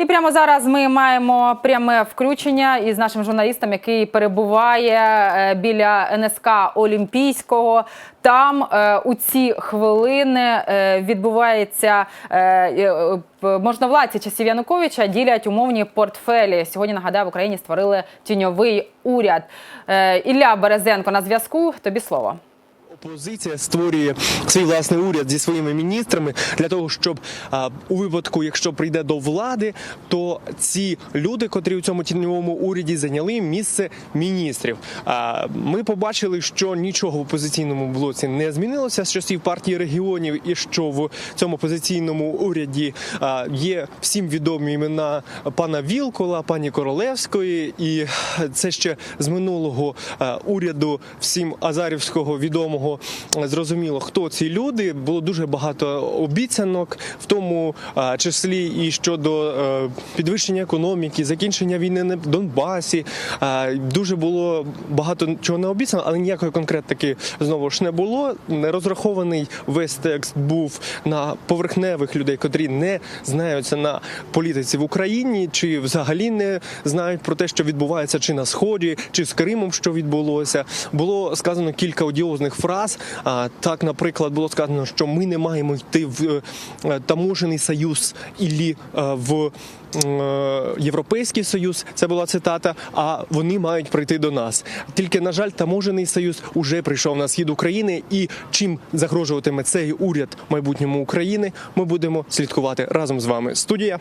І прямо зараз ми маємо пряме включення із нашим журналістом, який перебуває е, біля НСК Олімпійського. Там е, у ці хвилини е, відбувається можновладці часів Януковича ділять умовні портфелі. Сьогодні нагадаю, в Україні створили тіньовий уряд. Ілля Березенко на зв'язку. Тобі слово. Опозиція створює свій власний уряд зі своїми міністрами для того, щоб у випадку, якщо прийде до влади, то ці люди, котрі у цьому тіньовому уряді зайняли місце міністрів. А, ми побачили, що нічого в опозиційному блоці не змінилося з часів партії регіонів, і що в цьому опозиційному уряді є всім відомі імена пана Вілкола, пані Королевської, і це ще з минулого уряду всім Азарівського відомого е, зрозуміло, хто ці люди. Було дуже багато обіцянок, в тому числі і щодо е, підвищення економіки, закінчення війни на Донбасі. Дуже було багато чого не обіцяно, але ніякої конкретики знову ж не було. Розрахований весь текст був на поверхневих людей, котрі не знаються на політиці в Україні, чи взагалі не знають про те, що відбувається чи на сході, чи з Кримом, що відбулося. Було сказано кілька одіозних фраз. А так, наприклад, було сказано, що ми не маємо йти в е, таможений союз ілі е, в е, Європейський Союз. Це була цитата. А вони мають прийти до нас. Тільки на жаль, таможений союз уже прийшов на схід України, і чим загрожуватиме цей уряд майбутньому України, ми будемо слідкувати разом з вами. Студія.